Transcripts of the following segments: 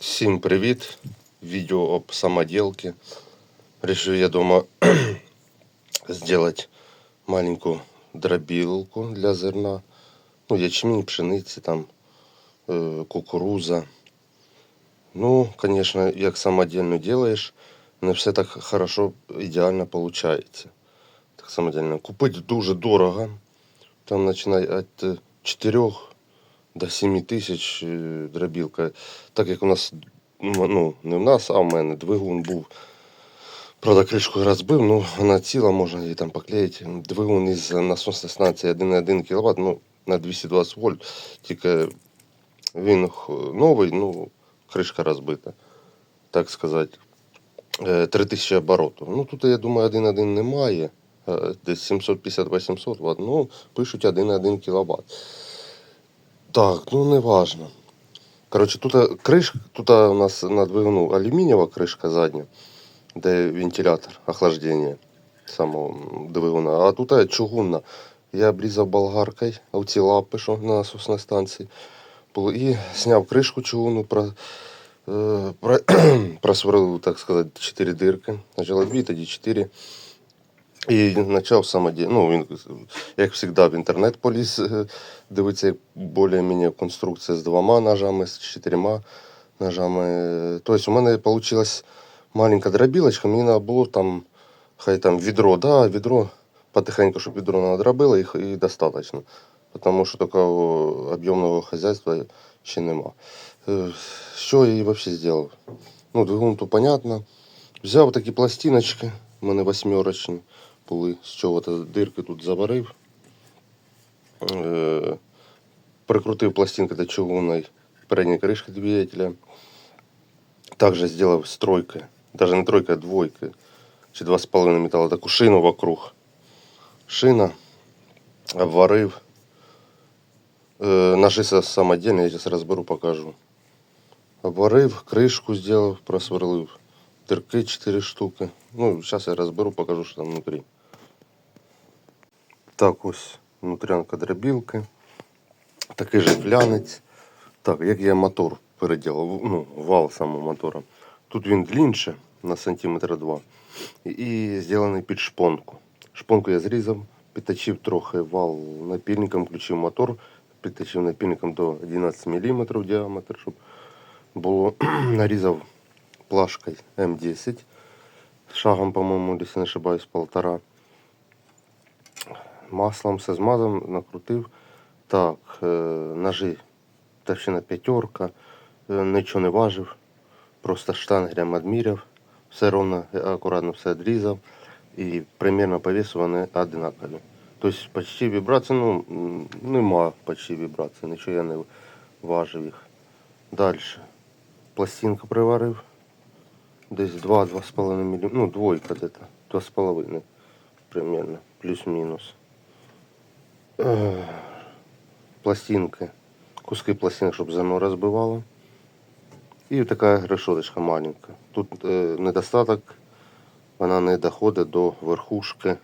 Всім привіт! Відео об самоделке. Решил я дома сделать маленькую дробилку для зерна. Ну, ячмінь, пшениці, там, е, кукуруза. Ну, конечно, як самодельно делаешь, не все так хорошо, ідеально получается. Так самодельно. Купити дуже дорого. Там починає від 4 до 7 тисяч е, дробілка. Так як у нас, ну, ну, не в нас, а в мене двигун був. Правда, кришку розбив, ну вона ціла, можна її там поклеїти. Двигун із насосної станції 1,1 кВт, ну, на 220 вольт. Тільки він новий, ну, кришка розбита, так сказати. Е, 3000 оборотів. Ну тут, я думаю, 1,1 немає. Е, Десь 750-800 Вт. Ну, пишуть 1,1 кВт. Так, ну не важно. Коротше, тут е, кришка, тут е, у нас на двигуну алюмінієва кришка задня, де вентилятор охлаждення самого двигуна. А тут е, чугунна. Я обрізав болгаркою оці лапи, що на насосній станції. І зняв кришку чугунну, про, про, просверлив, так сказати, 4 дирки. Спочатку 2, тоді 4. І почав самоді... Ну, він, як завжди, в інтернет поліз е, дивитися, як більш-менш конструкція з двома ножами, з чотирма ножами. Тобто у мене вийшла маленька дробілочка, мені треба було там, хай там відро, да, відро, потихеньку, щоб відро надробило, і, і достатньо. Тому що такого об'ємного хазяйства ще нема. Е, Що я взагалі зробив? Ну, двигун то понятно. Взяв такі пластиночки, у мене восьмерочні були, з чого-то дирки тут заварив. Е, прикрутив пластинки до чугунної передньої кришки двигателя. Также сделав с тройкой, даже не тройкой, а двойкой, чи два с половиной металла, таку шину вокруг. Шина, обварив. Е, со- самодельные, я сейчас разберу, покажу. Обварив, кришку сделал, просверлив. Дырки 4 штуки. Ну, сейчас я разберу, покажу, что там внутри. Так, ось внутрянка дробілки. Такий же глянець. Так, як я мотор переділав, ну, вал самого мотора. Тут він длинше на сантиметр два. І, зроблений під шпонку. Шпонку я зрізав, підточив трохи вал напільником, включив мотор, підточив напільником до 11 мм діаметр, щоб було нарізав плашкою М10. Шагом, по-моєму, якщо не ошибаюсь, полтора. Маслом все змазав, накрутив. Так, е, ножи товщина п'ятерка, е, нічого не важив, просто штангелем відміряв, все ровно, е, акуратно все відрізав і примерно по весу вони одинакові. Тобто почти вібрації, ну, нема почти вібрації, нічого я не важив їх. Далі. Пластинку приварив. Десь 2-2,5 мм, ну, двойка где-то, 2,5 примерно, плюс-мінус. Пластинки, куски пластинок, щоб зерно розбивало. І така решеточка маленька. Тут е, недостаток, вона не доходить до верхушки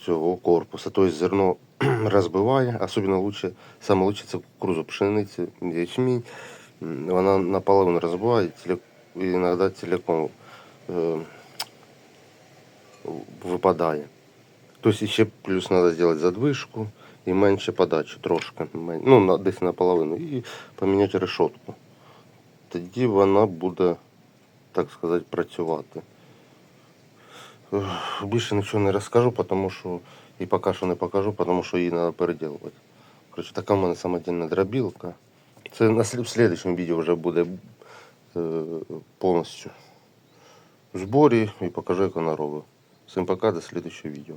цього корпуса. Тобто зерно розбиває, особливо лучше, саме лучше це кукурузу пшениці, ячмінь. Вона наполовину розбиває, і іноді цілком е, випадає. Тобто ще плюс треба зробити задвижку і менше подачу трошки. Ну, десь наполовину. І поміняти решетку. Тоді вона буде, так сказати, працювати. Більше нічого не розкажу, тому що і поки що не покажу, тому що її треба переділувати. Коротше, така в мене самодільна дробілка. Це на слідчому відео вже буде е, повністю в зборі і покажу, як вона робить. Всім пока, до слідчого відео.